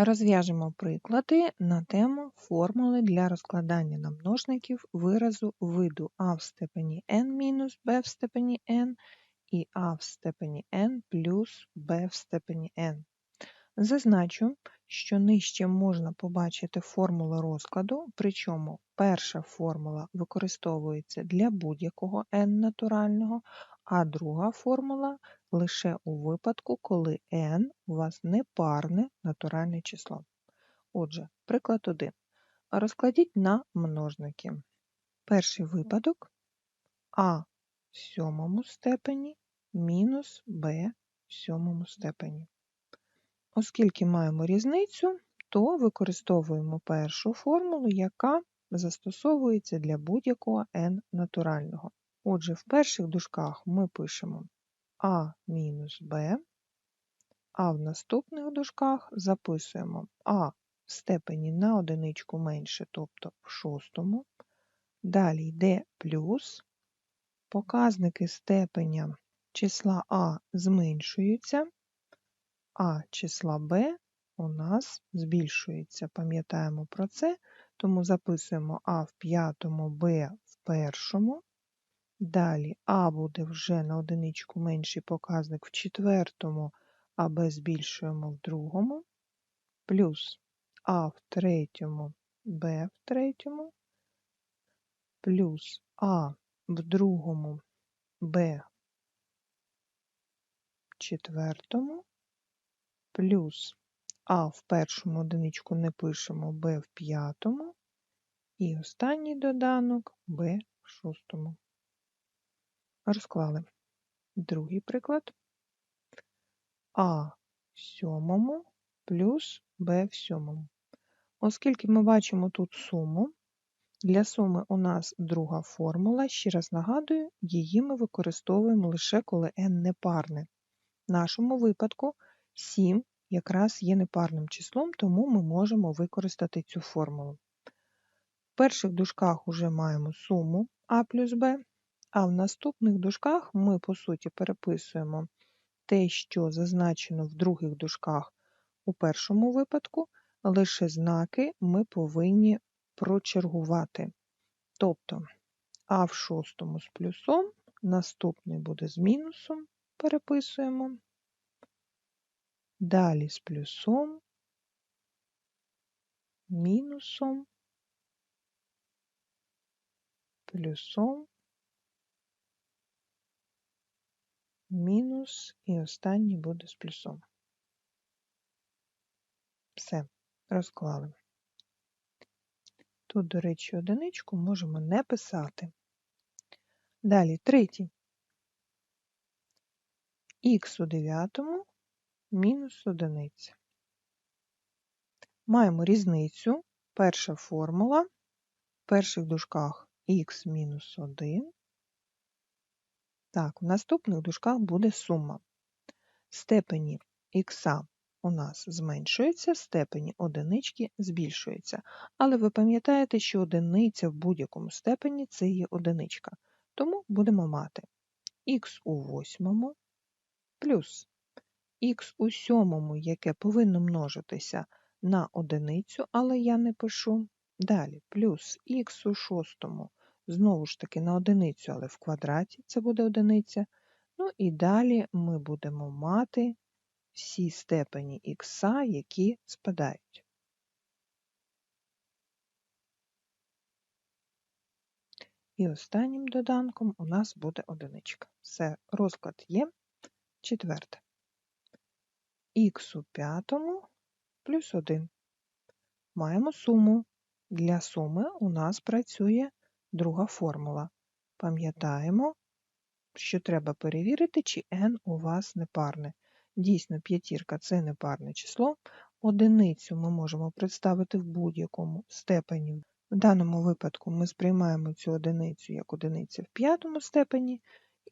Розв'яжемо приклади на тему формули для розкладання на множників виразу виду а в степені n мінус b в степені n і а в степені n плюс b в степені n. Зазначу, що нижче можна побачити формули розкладу, причому перша формула використовується для будь-якого n натурального, а друга формула лише у випадку, коли n у вас непарне натуральне число. Отже, приклад 1. Розкладіть на множники. Перший випадок а в сьомому степені мінус b в сьомому степені. Оскільки маємо різницю, то використовуємо першу формулу, яка застосовується для будь-якого n натурального. Отже, в перших дужках ми пишемо а мінус b, а в наступних дужках записуємо а в степені на одиничку менше, тобто в шостому. Далі йде плюс. Показники степеня числа А зменшуються, а числа b у нас збільшується. Пам'ятаємо про це, тому записуємо А в п'ятому, Б в першому. Далі. А буде вже на одиничку менший показник в четвертому, а Б збільшуємо в другому, плюс А в третьому, Б в третьому, плюс А в другому, Б в четвертому, плюс А в першому одиничку не пишемо, Б в п'ятому, і останній доданок Б в шостому. Розклали. Другий приклад. А в сьомому плюс Б в сьомому. Оскільки ми бачимо тут суму, для суми у нас друга формула, ще раз нагадую, її ми використовуємо лише коли n непарне. В нашому випадку 7 якраз є непарним числом, тому ми можемо використати цю формулу. В перших дужках вже маємо суму а плюс b, а в наступних дужках ми, по суті, переписуємо те, що зазначено в других дужках у першому випадку, лише знаки ми повинні прочергувати. Тобто А в шостому з плюсом, наступний буде з мінусом, переписуємо. Далі з плюсом, мінусом, плюсом, мінус і останній буде з плюсом. Все, розклали. Тут, до речі, одиничку можемо не писати. Далі третій. Х у дев'ятому мінус одиниця. Маємо різницю. Перша формула. В перших дужках х мінус 1 так, в наступних дужках буде сума. Степені х у нас зменшується, степені одинички збільшується. Але ви пам'ятаєте, що одиниця в будь-якому степені це є одиничка. Тому будемо мати х у восьмому плюс х у сьомому, яке повинно множитися на одиницю, але я не пишу. Далі плюс х у шостому знову ж таки на одиницю, але в квадраті це буде одиниця. Ну і далі ми будемо мати всі степені х, які спадають. І останнім доданком у нас буде одиничка. Все, розклад є. Четверте. Х у п'ятому плюс 1. Маємо суму. Для суми у нас працює Друга формула. Пам'ятаємо, що треба перевірити, чи n у вас непарне. Дійсно, п'ятірка це непарне число. Одиницю ми можемо представити в будь-якому степені. В даному випадку ми сприймаємо цю одиницю як одиниця в п'ятому степені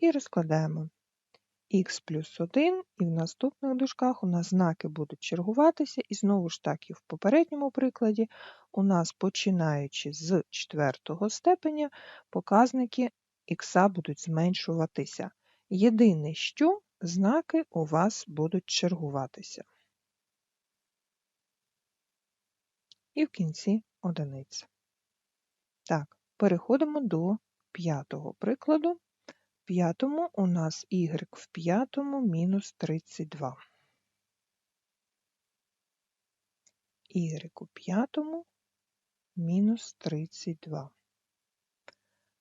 і розкладаємо х плюс 1, і в наступних дужках у нас знаки будуть чергуватися, і знову ж таки в попередньому прикладі у нас, починаючи з четвертого степеня, показники х будуть зменшуватися. Єдине, що знаки у вас будуть чергуватися. і в кінці одиниця. Так, переходимо до п'ятого прикладу. П'ятому у нас y в п'ятому мінус 32. y у п'ятому мінус 32.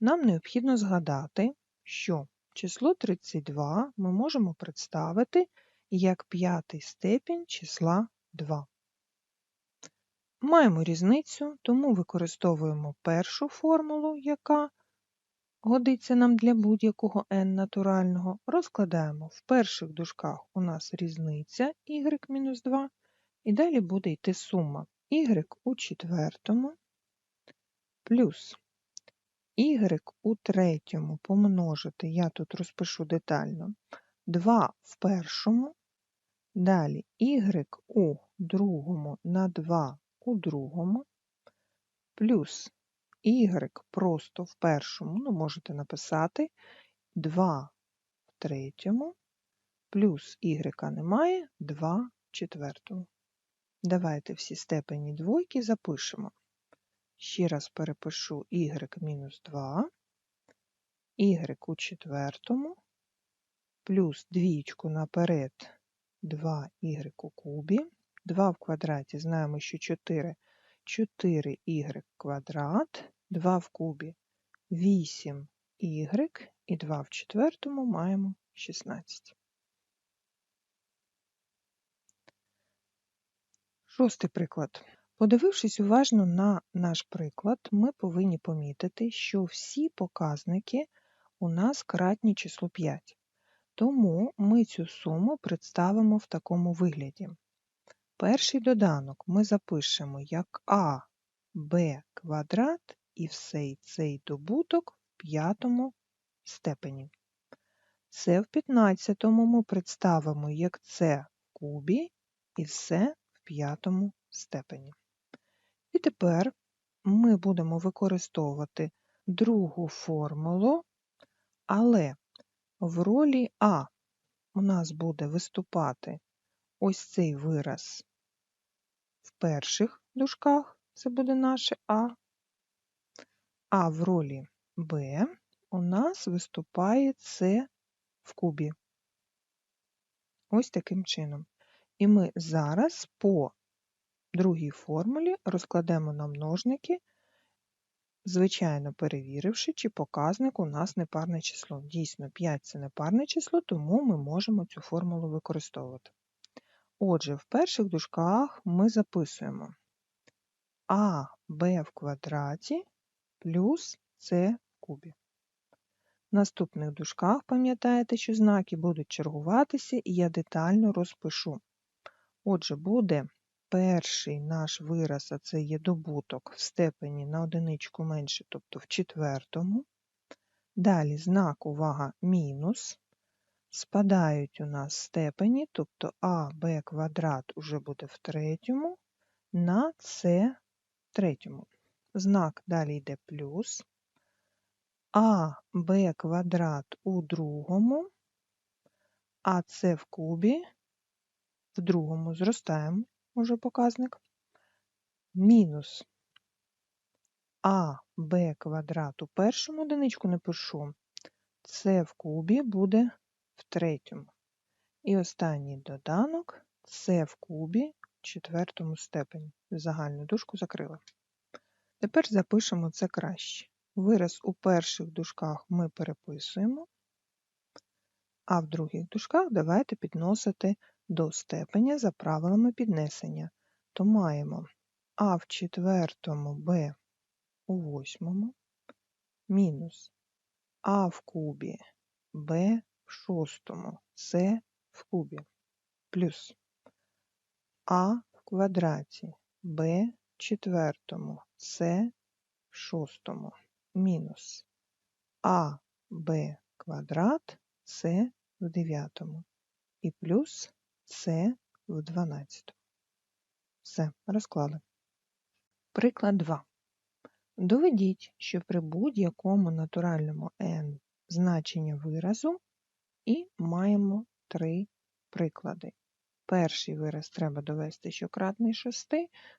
Нам необхідно згадати, що число 32 ми можемо представити як п'ятий степінь числа 2. Маємо різницю, тому використовуємо першу формулу, яка годиться нам для будь-якого n натурального. Розкладаємо. В перших дужках у нас різниця y-2, і далі буде йти сума y у четвертому плюс y у третьому. Помножити, я тут розпишу детально, 2 в першому, далі y у другому на 2 у другому, плюс y просто в першому, ну, можете написати 2 в третьому, плюс y немає, 2 в четвертому. Давайте всі степені двойки запишемо. Ще раз перепишу y мінус 2, y у четвертому, плюс двічку наперед 2y у кубі, 2 в квадраті, знаємо, що 4, 4y квадрат, 2 в кубі 8y і 2 в четвертому маємо 16. Шостий приклад. Подивившись уважно на наш приклад, ми повинні помітити, що всі показники у нас кратні числу 5. Тому ми цю суму представимо в такому вигляді. Перший доданок ми запишемо як а b квадрат і всей цей добуток в п'ятому степені. Це в 15 ми представимо як це в кубі і все в п'ятому степені. І тепер ми будемо використовувати другу формулу, але в ролі А у нас буде виступати ось цей вираз в перших дужках, це буде наше А, а в ролі Б у нас виступає С в кубі. Ось таким чином. І ми зараз по другій формулі розкладемо на множники, звичайно перевіривши, чи показник у нас непарне число. Дійсно, 5 це непарне число, тому ми можемо цю формулу використовувати. Отже, в перших дужках ми записуємо а b в квадраті плюс С в кубі. В наступних дужках пам'ятаєте, що знаки будуть чергуватися, і я детально розпишу. Отже, буде перший наш вираз, а це є добуток в степені на одиничку менше, тобто в четвертому. Далі знак увага мінус. Спадають у нас степені, тобто а, б квадрат уже буде в третьому, на С третьому. Знак далі йде плюс. А, Б квадрат у другому, а С в кубі в другому зростаємо уже показник, мінус а b квадрат у першому одиничку не пишу, С в кубі буде в третьому. І останній доданок С в кубі в четвертому степені. Загальну дужку закрила. Тепер запишемо це краще. Вираз у перших дужках ми переписуємо, а в других дужках давайте підносити до степеня за правилами піднесення, то маємо а в четвертому b у восьмому мінус а в кубі b в шостому С в кубі плюс а в квадраті b в четвертому С в шостому мінус а b квадрат С в дев'ятому і плюс це в 12. Все, розклали. Приклад 2. Доведіть, що при будь-якому натуральному n значення виразу і маємо три приклади. перший вираз треба довести, що кратний 6,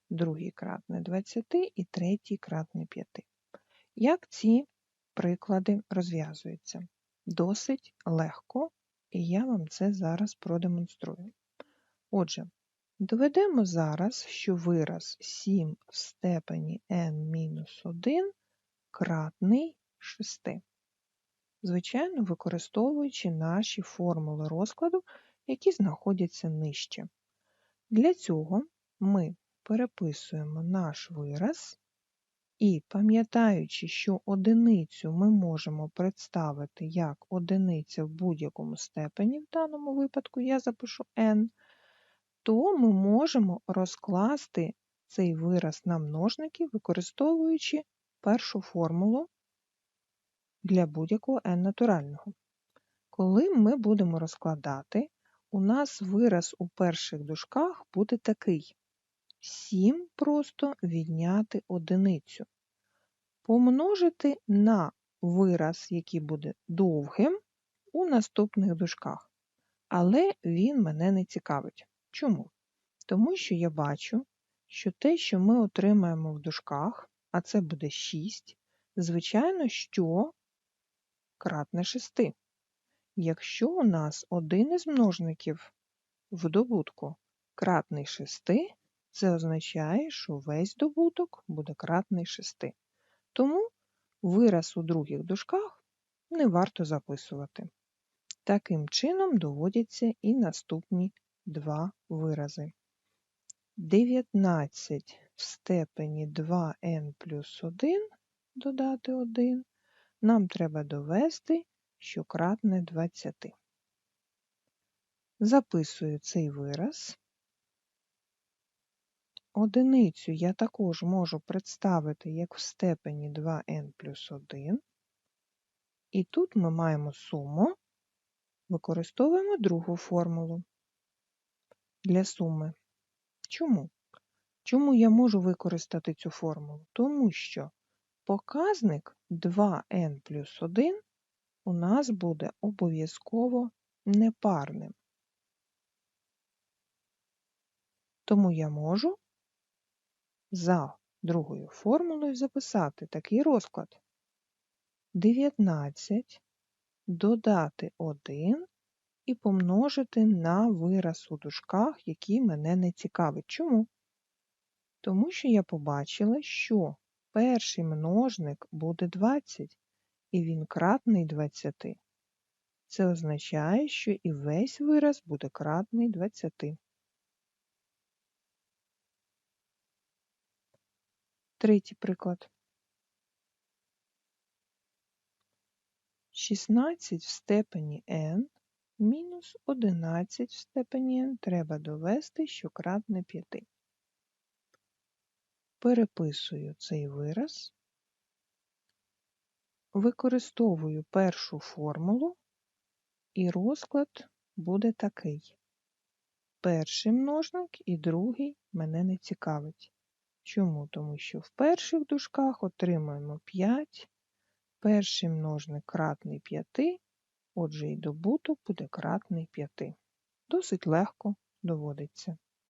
другий кратний 20 і третій кратний 5. Як ці приклади розв'язуються? Досить легко, і я вам це зараз продемонструю. Отже, доведемо зараз, що вираз 7 в степені n-1 кратний 6. Звичайно, використовуючи наші формули розкладу, які знаходяться нижче. Для цього ми переписуємо наш вираз і, пам'ятаючи, що одиницю ми можемо представити як одиниця в будь-якому степені, в даному випадку я запишу n, то ми можемо розкласти цей вираз на множники, використовуючи першу формулу для будь-якого n натурального. Коли ми будемо розкладати, у нас вираз у перших дужках буде такий. 7 просто відняти одиницю. Помножити на вираз, який буде довгим, у наступних дужках. Але він мене не цікавить. Чому? Тому що я бачу, що те, що ми отримаємо в дужках, а це буде 6, звичайно, що кратне 6. Якщо у нас один із множників в добутку кратний 6, це означає, що весь добуток буде кратний 6. Тому вираз у других дужках не варто записувати. Таким чином доводяться і наступні два вирази. 19 в степені 2n плюс 1 додати 1 нам треба довести, що кратне 20. Записую цей вираз. Одиницю я також можу представити як в степені 2n плюс 1. І тут ми маємо суму, використовуємо другу формулу для суми. Чому? Чому я можу використати цю формулу? Тому що показник 2n плюс 1 у нас буде обов'язково непарним. Тому я можу за другою формулою записати такий розклад. 19 додати 1 і помножити на вираз у дужках, який мене не цікавить. Чому? Тому що я побачила, що перший множник буде 20, і він кратний 20. Це означає, що і весь вираз буде кратний 20. Третій приклад. 16 в степені n мінус 11 в степені n треба довести, що кратне 5. Переписую цей вираз, використовую першу формулу, і розклад буде такий. Перший множник і другий мене не цікавить. Чому? Тому що в перших дужках отримуємо 5, перший множник кратний 5, отже і добуток буде кратний 5. Досить легко доводиться.